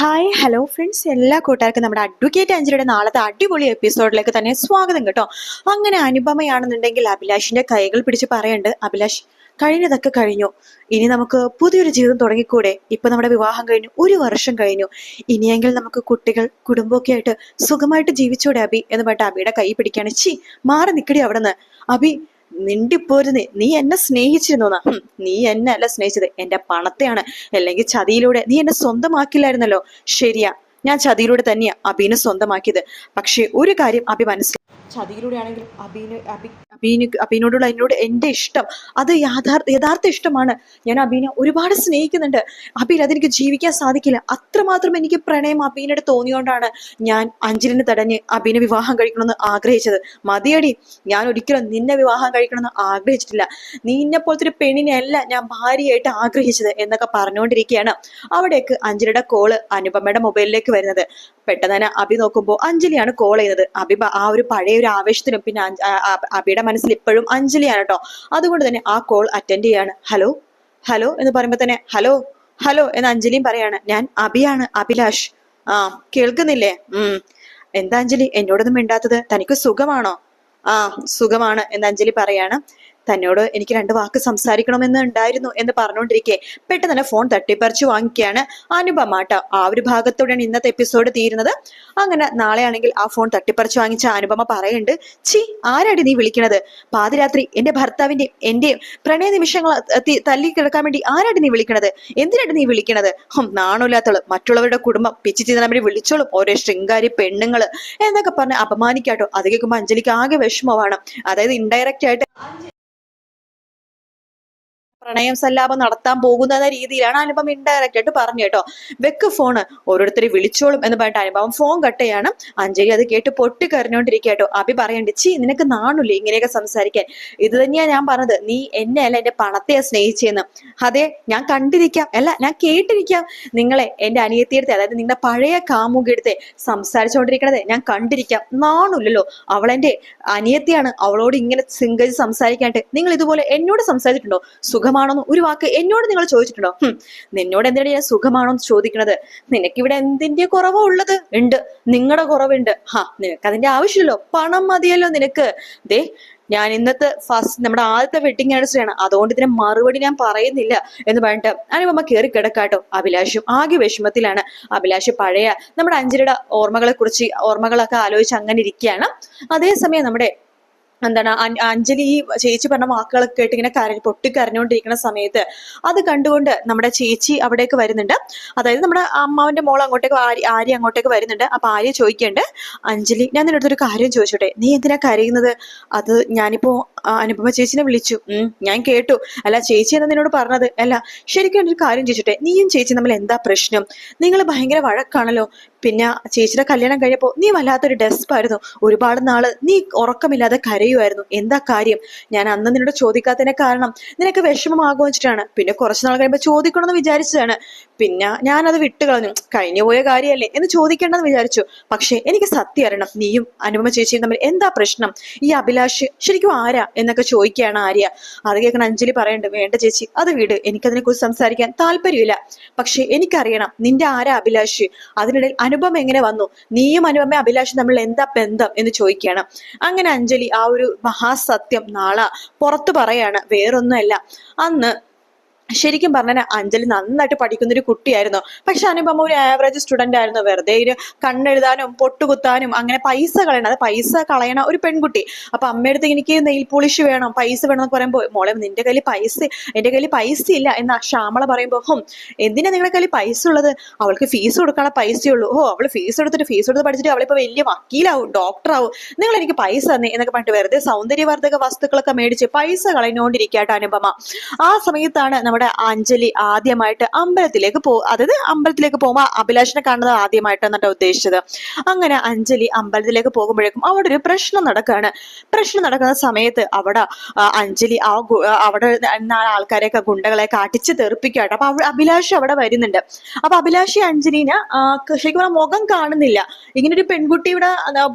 Hi hello friends എല്ലാ കൂട്ടുകാർക്കും നമ്മുടെ അഡ്വക്കേറ്റ് അഞ്ജലിയുടെ നാളത്തെ അടിപൊളി എപ്പിസോഡിലേക്ക് തന്നെ സ്വാഗതം കേട്ടോ. അങ്ങനെ അനുപമയാണെന്നുണ്ടെങ്കിൽ അഭിലാഷിന്റെ കൈകൾ പിടിച്ച് പറയണ്ട് അഭിലാഷ് കഴിഞ്ഞതൊക്കെ കഴിഞ്ഞു. ഇനി നമുക്ക് പുതിയൊരു ജീവിതം തുടങ്ങിക്കൂടെ? ഇപ്പൊ നമ്മുടെ വിവാഹം കഴിഞ്ഞു ഒരു വർഷം കഴിഞ്ഞു. ഇനിയെങ്കിൽ നമുക്ക് കുട്ടികൾ കുടുംബമൊക്കെ ആയിട്ട് സുഖമായിട്ട് ജീവിച്ചൂടെ അബി എന്ന് പറഞ്ഞിട്ട് അബിയുടെ കൈ പിടിക്കാണ്. ചി മാറി നിക്കടി നിന്ന് അബി നിണ്ടിപ്പോരുന്നേ നീ എന്നെ സ്നേഹിച്ചിരുന്നു നീ എന്നെ അല്ല സ്നേഹിച്ചത്. എന്റെ പണത്തെയാണ്. അല്ലെങ്കിൽ ചതിയിലൂടെ. നീ എന്നെ സ്വന്തമാക്കില്ലായിരുന്നല്ലോ. ശരിയാ. ഞാൻ ചതിയിലൂടെ തന്നെയാ അബീനെ സ്വന്തമാക്കിയത്. പക്ഷെ ഒരു കാര്യം അബി മനസ്സിലാക്കി ചതിയിലൂടെ ആണെങ്കിലും അബീന് അബി അബീന് അബീനോടുള്ള എന്നോട് എന്റെ ഇഷ്ടം. അത് യാഥാർത്ഥ യഥാർത്ഥ ഇഷ്ടമാണ്. ഞാൻ അബീനെ ഒരുപാട് സ്നേഹിക്കുന്നുണ്ട്. അബീൻ അതെനിക്ക് ജീവിക്കാൻ സാധിക്കില്ല. അത്രമാത്രം എനിക്ക് പ്രണയം അബീനോട് തോന്നിയോണ്ടാണ് ഞാൻ അഞ്ജലിനെ തടഞ്ഞ് അബീനെ വിവാഹം കഴിക്കണമെന്ന് ആഗ്രഹിച്ചത്. മതിയടി ഞാൻ ഒരിക്കലും നിന്നെ വിവാഹം കഴിക്കണമെന്ന് ആഗ്രഹിച്ചിട്ടില്ല. നീ ഇന്നെ പോലത്തെ ഒരു പെണ്ണിനെയല്ല ഞാൻ ഭാര്യയായിട്ട് ആഗ്രഹിച്ചത് എന്നൊക്കെ പറഞ്ഞുകൊണ്ടിരിക്കുകയാണ് അവിടേക്ക് അഞ്ജലിയുടെ കോൾ അനുപമയുടെ മൊബൈലിലേക്ക് വരുന്നത്. പെട്ടെന്ന് തന്നെ അബി നോക്കുമ്പോൾ അഞ്ജലിയാണ് കോൾ ചെയ്യുന്നത്. അബി ആ ഒരു പഴയ ഒരു ആവേശത്തിനും പിന്നെ അബിയുടെ മനസ്സിൽ ഇപ്പോഴും അഞ്ജലിയാണ് കേട്ടോ അതുകൊണ്ട് തന്നെ ആ കോൾ അറ്റൻഡ് ചെയ്യാണ്. ഹലോ ഹലോ എന്ന് പറയുമ്പോൾ തന്നെ ഹലോ ഹലോ എന്ന് അഞ്ജലിയും പറയാണ്. ഞാൻ അബിയാണ് അഭിലാഷ്. ആ കേൾക്കുന്നില്ലേ? ഉം. എന്താ അഞ്ജലി? എന്നോടൊന്നും മിണ്ടാത്തത്. തനിക്ക് സുഖമാണോ? ആ സുഖമാണ് എന്ന് അഞ്ജലി പറയാണ്. തന്നോട് എനിക്ക് രണ്ട് വാക്ക് സംസാരിക്കണമെന്ന് ഉണ്ടായിരുന്നു എന്ന് പറഞ്ഞുകൊണ്ടിരിക്കെ. പെട്ടെന്ന് തന്നെ ഫോൺ തട്ടിപ്പറിച്ചു വാങ്ങിക്കുകയാണ് അനുപമ ട്ടോ ആ ഒരു ഭാഗത്തോടെയാണ് ഇന്നത്തെ എപ്പിസോഡ് തീരുന്നത്. അങ്ങനെ നാളെയാണെങ്കിൽ ആ ഫോൺ തട്ടിപ്പറിച്ചു വാങ്ങിച്ച അനുപമ പറയുന്നുണ്ട് ചി ആരാടി നീ വിളിക്കണത്? പാതിരാത്രി എന്റെ ഭർത്താവിന്റെയും എന്റെയും പ്രണയ നിമിഷങ്ങൾ തല്ലി കിടക്കാൻ വേണ്ടി ആരാടി നീ വിളിക്കണത്? എന്തിനാണ് നീ വിളിക്കണത്? ഹും മറ്റുള്ളവരുടെ കുടുംബം പിച്ചി വേണ്ടി വിളിച്ചോളും. ഓരോ ശൃംഗാരി പെണ്ണുങ്ങൾ. എന്നൊക്കെ പറഞ്ഞ് അപമാനിക്കാട്ടോ. അത് കേൾക്കുമ്പോൾ അഞ്ജലിക്ക് ആകെ വിഷമമാണ്. അതായത് ഇൻഡയറക്റ്റ് ആയിട്ട് പ്രണയം സല്ലാപം നടത്താൻ പോകുന്ന എന്ന രീതിയിലാണ് അനുപം ഇൻഡയറക്റ്റ് ആയിട്ട് പറഞ്ഞു കേട്ടോ. വെക്ക് ഫോണ് ഓരോരുത്തരെ വിളിച്ചോളും എന്ന് പറഞ്ഞിട്ട് അനുപം ഫോൺ കട്ടയാണ് അഞ്ജലി അത് കേട്ട് പൊട്ടിക്കരഞ്ഞോണ്ടിരിക്കുക കേട്ടോ. അഭി പറയണ്ട് ചി നിനക്ക് നാണില്ലേ ഇങ്ങനെയൊക്കെ സംസാരിക്കാൻ? ഇത് തന്നെയാ ഞാൻ പറഞ്ഞത്. നീ എന്നെ അല്ല എന്റെ പണത്തെയാ സ്നേഹിച്ചെന്ന്. അതെ ഞാൻ കണ്ടിരിക്കാം. അല്ല ഞാൻ കേട്ടിരിക്കാം. നിങ്ങളെ എന്റെ അനിയത്തിയെടുത്തെ അതായത് നിങ്ങളുടെ പഴയ കാമുകിയെടുത്തെ സംസാരിച്ചുകൊണ്ടിരിക്കണത് ഞാൻ കണ്ടിരിക്കാം. നാണില്ലല്ലോ. അവളെന്റെ അനിയത്തിയാണ്. അവളോട് ഇങ്ങനെ സിംഗജ് സംസാരിക്കാനായിട്ട്. നിങ്ങൾ ഇതുപോലെ എന്നോട് സംസാരിച്ചിട്ടുണ്ടോ? സുഖമാണോന്ന് ഒരു വാക്ക് എന്നോട് നിങ്ങൾ ചോദിച്ചിട്ടുണ്ടോ? നിന്നോട് എന്തിനാണ് ഞാൻ സുഖമാണോ എന്ന് ചോദിക്കണത്? നിനക്കിവിടെ എന്തിന്റെ കുറവോ ഉള്ളത്? ഉണ്ട് നിങ്ങളുടെ കുറവുണ്ട്. ഹാ നിനക്ക് അതിന്റെ ആവശ്യമില്ലല്ലോ പണം മതിയല്ലോ നിനക്ക്. ദേ ഞാൻ ഇന്നത്തെ ഫസ്റ്റ് നമ്മുടെ ആദ്യത്തെ വെഡിങ് ആനിവേഴ്സറി ആണ്. അതുകൊണ്ട് ഇതിന് മറുപടി ഞാൻ പറയുന്നില്ല എന്ന് പറഞ്ഞിട്ട് അനുപമ കയറി കിടക്കാട്ടോ. അഭിലാഷും ആകെ വിഷമത്തിലാണ്. അഭിലാഷ് പഴയ നമ്മുടെ അഞ്ജലിയുടെ ഓർമ്മകളെ കുറിച്ച് ഓർമ്മകളൊക്കെ ആലോചിച്ച് അങ്ങനെ ഇരിക്കുകയാണ്. അതേസമയം നമ്മുടെ എന്താണ് അഞ്ജലി ഈ ചേച്ചി പറഞ്ഞ വാക്കുകളൊക്കെ കേട്ട് ഇങ്ങനെ പൊട്ടി പൊട്ടിക്കരഞ്ഞുകൊണ്ടിരിക്കുന്ന സമയത്ത് അത് കണ്ടുകൊണ്ട് നമ്മുടെ ചേച്ചി അവിടേക്ക് വരുന്നുണ്ട്. അതായത് നമ്മുടെ അമ്മാവന്റെ മോൾ അങ്ങോട്ടേക്ക് ആര്യ ആര്യ അങ്ങോട്ടേക്ക് വരുന്നുണ്ട്. അപ്പൊ ആര്യ ചോദിക്കേണ്ട അഞ്ജലി ഞാൻ നിന്റെ അടുത്തൊരു കാര്യം ചോദിച്ചോട്ടെ? നീ എന്തിനാ കരയുന്നത്? അത് ഞാനിപ്പോ അനുപമ ചേച്ചിനെ വിളിച്ചു. ഞാൻ കേട്ടു. അല്ല ചേച്ചി എന്നാ നിന്നോട് പറഞ്ഞത്? അല്ല ശരിക്കും ഒരു കാര്യം ചോദിച്ചിട്ടെ. നീയും ചേച്ചി നമ്മൾ എന്താ പ്രശ്നം? നിങ്ങൾ ഭയങ്കര വഴക്കാണല്ലോ. പിന്നെ ചേച്ചിയുടെ കല്യാണം കഴിഞ്ഞപ്പോൾ നീ വല്ലാത്തൊരു ഡെസ്പായിരുന്നു ഒരുപാട് നാൾ നീ ഉറക്കമില്ലാതെ കരയുമായിരുന്നു. എന്താ കാര്യം? ഞാൻ അന്ന് നിന്നോട് ചോദിക്കാത്തതിനെ കാരണം നിനക്ക് വിഷമമാകുമെന്ന് വെച്ചിട്ടാണ്. പിന്നെ കുറച്ച് നാൾ കഴിയുമ്പോൾ ചോദിക്കണമെന്ന് വിചാരിച്ചതാണ്. പിന്നെ ഞാനത് വിട്ടുകളഞ്ഞു കഴിഞ്ഞു പോയ കാര്യമല്ലേ എന്ന് ചോദിക്കേണ്ടെന്ന് വിചാരിച്ചു. പക്ഷെ എനിക്ക് സത്യം അറിയണം. നീയും അനുപമ ചേച്ചിയും തമ്മിൽ എന്താ പ്രശ്നം? ഈ അഭിലാഷ് ശരിക്കും ആരാ എന്നൊക്കെ ചോദിക്കുകയാണ് ആര്യ. അത് കേൾക്കണ അഞ്ജലി പറയണ്ട് വേണ്ട ചേച്ചി അത് വിട്. എനിക്കതിനെ കുറിച്ച് സംസാരിക്കാൻ താല്പര്യമില്ല. പക്ഷെ എനിക്കറിയണം നിന്റെ ആരാ അഭിലാഷ്? അതിനിടയിൽ അനുപമ എങ്ങനെ വന്നു? നീയും അനുപമ അഭിലാഷും തമ്മിൽ എന്താ ബന്ധം? എന്ന് ചോദിക്കുകയാണ്. അങ്ങനെ അഞ്ജലി ആ ഒരു മഹാസത്യം നാളെ പുറത്തു പറയാണ്. വേറൊന്നുമല്ല. അന്ന് ശരിക്കും പറഞ്ഞാൽ അഞ്ജലി നന്നായിട്ട് പഠിക്കുന്ന ഒരു കുട്ടിയായിരുന്നു. പക്ഷെ അനുപമ ഒരു ആവറേജ് സ്റ്റുഡന്റ് ആയിരുന്നു. വെറുതെ ഒരു കണ്ണെഴുതാനും പൊട്ടുകുത്താനും അങ്ങനെ പൈസ കളയണം അത് പൈസ കളയണ ഒരു പെൺകുട്ടി. അപ്പൊ അമ്മയടുത്ത് എനിക്ക് നെയിൽ പോളിഷ് വേണം പൈസ വേണം എന്ന് പറയുമ്പോൾ മോളെ നിന്റെ കയ്യിൽ പൈസ എന്റെ കയ്യിൽ പൈസ ഇല്ല. എന്ന് ശ്യാമള പറയുമ്പോൾ ഹും എന്തിനാ നിങ്ങളുടെ കയ്യിൽ പൈസ ഉള്ളത്? അവൾക്ക് ഫീസ് കൊടുക്കാനുള്ള പൈസയുള്ളൂ ഓ അവൾ ഫീസ് എടുത്തിട്ട് ഫീസ് എടുത്ത് പഠിച്ചിട്ട് അവളിപ്പോ വലിയ വക്കീലാവും ഡോക്ടറാവും നിങ്ങൾ എനിക്ക് പൈസ തന്നെ എന്നൊക്കെ പറഞ്ഞിട്ട് വെറുതെ സൗന്ദര്യവർദ്ധക വസ്തുക്കളൊക്കെ മേടിച്ച് പൈസ കളഞ്ഞുകൊണ്ടിരിക്കട്ടെ അനുപമ. ആ സമയത്താണ് നമ്മുടെ അഞ്ജലി ആദ്യമായിട്ട് അമ്പലത്തിലേക്ക് പോ അതായത് അമ്പലത്തിലേക്ക് പോകുമ്പോൾ അഭിലാഷിനെ കാണുന്നത് ആദ്യമായിട്ടാണ് ഉദ്ദേശിച്ചത്. അങ്ങനെ അഞ്ജലി അമ്പലത്തിലേക്ക് പോകുമ്പോഴേക്കും അവിടെ ഒരു പ്രശ്നം നടക്കുകയാണ് പ്രശ്നം നടക്കുന്ന സമയത്ത് അവിടെ അഞ്ജലി ആ അവിടെ ആൾക്കാരെയൊക്കെ ഗുണ്ടകളെയൊക്കെ അടിച്ച് തെറിപ്പിക്കാട്ടോ അപ്പൊ അഭിലാഷ് അവിടെ വരുന്നുണ്ട്. അപ്പൊ അഭിലാഷി അഞ്ജലിനെ ശരിക്കും മുഖം കാണുന്നില്ല. ഇങ്ങനെ ഒരു പെൺകുട്ടി ഇവിടെ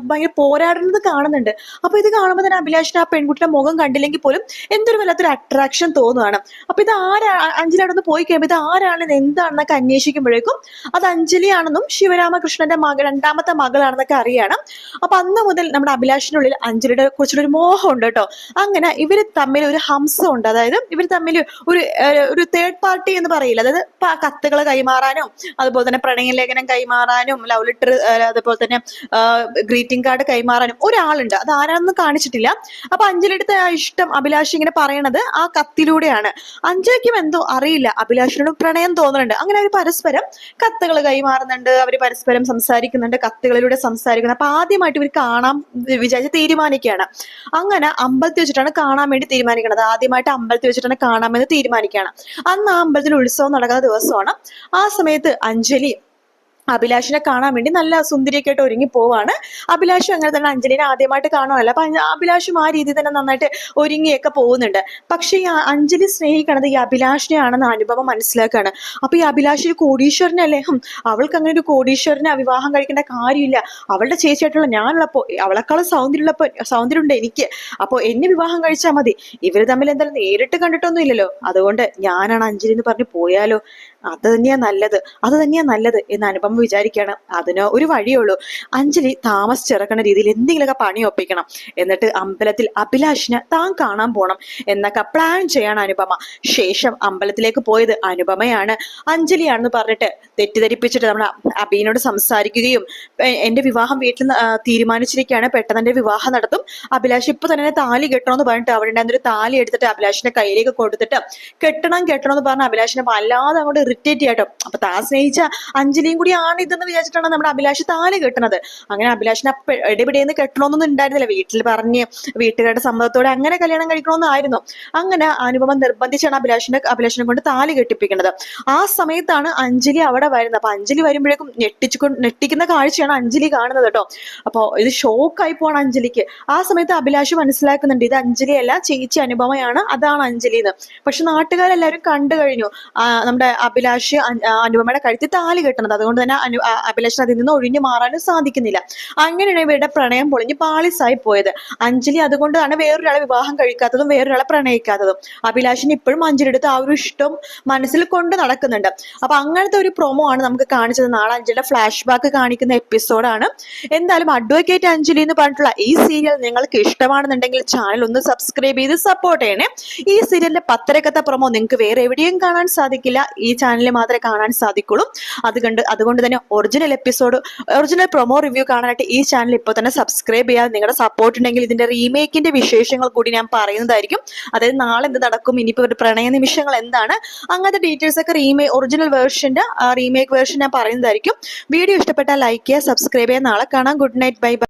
ഭയങ്കര പോരാടുന്നത് കാണുന്നുണ്ട്. അപ്പൊ ഇത് കാണുമ്പോൾ തന്നെ അഭിലാഷിന് ആ പെൺകുട്ടിയുടെ മുഖം കണ്ടില്ലെങ്കിൽ പോലും എന്തൊരു വല്ലാത്തൊരു അട്രാക്ഷൻ തോന്നുകയാണ് അപ്പൊ ഇത് ആരാണ് അ- അഞ്ജലി അവിടെ നിന്ന് പോയി കഴിയുമ്പോൾ ഇത് ആരാണെന്ന് എന്താണെന്നൊക്കെ അന്വേഷിക്കുമ്പോഴേക്കും അത് അഞ്ജലിയാണെന്നും ശിവരാമകൃഷ്ണന്റെ മകൾ രണ്ടാമത്തെ മകളാണെന്നൊക്കെ അറിയണം. അപ്പൊ അന്ന് മുതൽ നമ്മുടെ അഭിലാഷിനുള്ളിൽ അഞ്ജലിയുടെ കുറിച്ചുള്ള ഒരു മോഹം ഉണ്ട് കേട്ടോ. അങ്ങനെ ഇവർ തമ്മിൽ ഒരു ഹംസം ഉണ്ട് അതായത് ഇവർ തമ്മിൽ ഒരു ഒരു തേർഡ് പാർട്ടി എന്ന് പറയില്ല. അതായത് കത്തുകൾ കൈമാറാനും അതുപോലെ തന്നെ പ്രണയലേഖനം കൈമാറാനും ലവ് ലെറ്റർ അതുപോലെ തന്നെ ഗ്രീറ്റിംഗ് കാർഡ് കൈമാറാനും ഒരാളുണ്ട്. അത് ആരാണെന്ന് കാണിച്ചിട്ടില്ല. അപ്പൊ അഞ്ജലിയുടെ ആ ഇഷ്ടം അഭിലാഷ് ഇങ്ങനെ പറയണത് ആ കത്തിലൂടെയാണ്. അഞ്ജലിക്കും എന്തോ അറിയില്ല. അഭിലാഷിനോട് പ്രണയം തോന്നുന്നുണ്ട്. അങ്ങനെ അവർ പരസ്പരം കത്തുകൾ കൈമാറുന്നുണ്ട്. അവർ പരസ്പരം സംസാരിക്കുന്നുണ്ട്. കത്തുകളിലൂടെ സംസാരിക്കുന്നത് അപ്പൊ ആദ്യമായിട്ട് ഇവർ കാണാൻ വിചാരിച്ച് തീരുമാനിക്കുകയാണ്. അങ്ങനെ അമ്പലത്തിൽ വെച്ചിട്ടാണ് കാണാൻ വേണ്ടി തീരുമാനിക്കുന്നത്. ആദ്യമായിട്ട് അമ്പലത്തിൽ വെച്ചിട്ടാണ് കാണാമെന്ന് തീരുമാനിക്കുകയാണ്. അന്ന് ആ അമ്പലത്തിൽ ഉത്സവം നടക്കുന്ന ദിവസമാണ്. ആ സമയത്ത് അഞ്ജലി അഭിലാഷിനെ കാണാൻ വേണ്ടി നല്ല സുന്ദരിയൊക്കെ ആയിട്ട് ഒരുങ്ങി പോവാണ്. അഭിലാഷും അങ്ങനെ തന്നെ അഞ്ജലിനെ ആദ്യമായിട്ട് കാണുമല്ലോ അപ്പൊ അഭിലാഷും ആ രീതിയിൽ തന്നെ നന്നായിട്ട് ഒരുങ്ങിയൊക്കെ പോകുന്നുണ്ട്. പക്ഷെ ഈ അഞ്ജലി സ്നേഹിക്കണത് ഈ അഭിലാഷിനെയാണെന്ന് അനുഭവം മനസ്സിലാക്കുകയാണ് അപ്പൊ ഈ അഭിലാഷ് ഒരു കോടീശ്വരനല്ലേ അവൾക്ക് അങ്ങനെ ഒരു കോടീശ്വരനെ വിവാഹം കഴിക്കേണ്ട കാര്യമില്ല. അവളുടെ ചേച്ചിയായിട്ടുള്ള ഞാനുള്ളപ്പോ അവളെക്കാളും സൗന്ദര്യമുള്ളപ്പോ സൗന്ദര്യമുണ്ട് എനിക്ക്. അപ്പോ എന്നെ വിവാഹം കഴിച്ചാൽ മതി. ഇവർ തമ്മിൽ എന്തായാലും നേരിട്ട് കണ്ടിട്ടൊന്നും ഇല്ലല്ലോ അതുകൊണ്ട് ഞാനാണ് അഞ്ജലി എന്ന് പറഞ്ഞ് പോയാലോ? അത് തന്നെയാ നല്ലത് അത് തന്നെയാ നല്ലത് എന്ന് അനുപമ വിചാരിക്കുകയാണ്. അതിന് ഒരു വഴിയേ ഉള്ളൂ. അഞ്ജലി താമസിച്ചിറക്കുന്ന രീതിയിൽ എന്തെങ്കിലുമൊക്കെ പണി ഒപ്പിക്കണം. എന്നിട്ട് അമ്പലത്തിൽ അഭിലാഷിനെ താൻ കാണാൻ പോണം എന്നൊക്കെ പ്ലാൻ ചെയ്യാണ് അനുപമ. ശേഷം അമ്പലത്തിലേക്ക് പോയത് അനുപമയാണ്. അഞ്ജലിയാണെന്ന് പറഞ്ഞിട്ട് തെറ്റിദ്ധരിപ്പിച്ചിട്ട് നമ്മൾ അബീനോട് സംസാരിക്കുകയും എന്റെ വിവാഹം വീട്ടിൽ തീരുമാനിച്ചിരിക്കുകയാണ്. പെട്ടെന്ന് എന്റെ വിവാഹം നടത്തും. അഭിലാഷ് ഇപ്പൊ തന്നെ താലി കെട്ടണമെന്ന് പറഞ്ഞിട്ട് അവിടെ ഉണ്ടായിരുന്നൊരു താലി എടുത്തിട്ട് അഭിലാഷിന്റെ കയ്യിലേക്ക് കൊടുത്തിട്ട് കെട്ടണം കെട്ടണം എന്ന് പറഞ്ഞ അഭിലാഷിനെ വല്ലാതെ അങ്ങോട്ട് ഇറിറ്റേറ്റ് ചെയ്യാട്ടോ അപ്പൊ താൻ സ്നേഹിച്ച അഞ്ജലിയും കൂടി ആണ് ഇതെന്ന് വിചാരിച്ചിട്ടാണ് നമ്മുടെ അഭിലാഷ് താലി കെട്ടുന്നത്. അങ്ങനെ അഭിലാഷിനെ അപ്പ ഇടപെടേന്ന് കെട്ടണമെന്നൊന്നും ഉണ്ടായിരുന്നില്ല. വീട്ടിൽ പറഞ്ഞ് വീട്ടുകാരുടെ സമ്മതത്തോടെ അങ്ങനെ കല്യാണം കഴിക്കണമെന്നായിരുന്നു അങ്ങനെ അനുപമ നിർബന്ധിച്ചാണ് അഭിലാഷിനെ അഭിലാഷിനെ കൊണ്ട് താലി കെട്ടിപ്പിക്കുന്നത്. ആ സമയത്താണ് അഞ്ജലി അവിടെ വരുന്നത്. അപ്പൊ അഞ്ജലി വരുമ്പോഴേക്കും ഞെട്ടിച്ചു ഞെട്ടിക്കുന്ന കാഴ്ചയാണ് അഞ്ജലി കാണുന്നത് കേട്ടോ. അപ്പൊ ഇത് ഷോക്കായി പോവാണ് അഞ്ജലിക്ക്. ആ സമയത്ത് അഭിലാഷ് മനസ്സിലാക്കുന്നുണ്ട് ഇത് അഞ്ജലി അല്ല ചേച്ചി അനുപമയാണ് അതാണ് അഞ്ജലി എന്ന്. പക്ഷെ നാട്ടുകാരെല്ലാവരും കണ്ടു കഴിഞ്ഞു. നമ്മുടെ അഭിലാഷ് ആ, അനുപമയുടെ കഴുത്തിൽ താലി കെട്ടുന്നത്. അതുകൊണ്ട് തന്നെ അനു അഭിലാഷിന് അതിൽ നിന്ന് ഒഴിഞ്ഞു മാറാനും സാധിക്കുന്നില്ല. അങ്ങനെയാണ് ഇവരുടെ പ്രണയം പൊളിഞ്ഞ് പാളിസായി പോയത്. അഞ്ജലി അതുകൊണ്ടാണ് വേറൊരാളെ വിവാഹം കഴിക്കാത്തതും വേറൊരാളെ പ്രണയിക്കാത്തതും. അഭിലാഷിന് ഇപ്പോഴും അഞ്ജലിയുടെ ആ ഒരു ഇഷ്ടം മനസ്സിൽ കൊണ്ട് നടക്കുന്നുണ്ട്. അപ്പൊ അങ്ങനത്തെ ഒരു പ്രൊമോ ആണ് നമുക്ക് കാണിച്ചത്. നാളെ അഞ്ജലിയുടെ ഫ്ലാഷ് ബാക്ക് കാണിക്കുന്ന എപ്പിസോഡാണ് എന്തായാലും അഡ്വക്കേറ്റ് അഞ്ജലി എന്ന് പറഞ്ഞിട്ടുള്ള ഈ സീരിയൽ നിങ്ങൾക്ക് ഇഷ്ടമാണെന്നുണ്ടെങ്കിൽ ചാനൽ ഒന്ന് സബ്സ്ക്രൈബ് ചെയ്ത് സപ്പോർട്ട് ചെയ്യണേ. ഈ സീരിയലിന്റെ പത്തരക്കത്തെ പ്രൊമോ നിങ്ങൾക്ക് വേറെ എവിടെയും കാണാൻ സാധിക്കില്ല. ഈ ചാനലിൽ മാത്രമേ കാണാൻ സാധിക്കുള്ളൂ. അതുകൊണ്ട് അതുകൊണ്ട് തന്നെ original episode original promo review കാണാനായിട്ട് ഈ ചാനൽ ഇപ്പോൾ തന്നെ സബ്സ്ക്രൈബ് ചെയ്യാതെ നിങ്ങളുടെ സപ്പോർട്ട് ഉണ്ടെങ്കിൽ ഇതിന്റെ റീമേക്കിന്റെ വിശേഷങ്ങൾ കൂടി ഞാൻ പറയുന്നതായിരിക്കും. അതായത് നാളെ എന്ത് നടക്കും? ഇനിയിപ്പോൾ ഒരു പ്രണയ നിമിഷങ്ങൾ എന്താണ്? അങ്ങനത്തെ ഡീറ്റെയിൽസ് ഒക്കെ റീമേ ഒറിജിനൽ വേർഷന്റെ റീമേക്ക് വേർഷൻ ഞാൻ പറയുന്നതായിരിക്കും. വീഡിയോ ഇഷ്ടപ്പെട്ടാൽ ലൈക്ക് ചെയ്യുക സബ്സ്ക്രൈബ് ചെയ്യുക. നാളെ കാണാം. Good night bye bye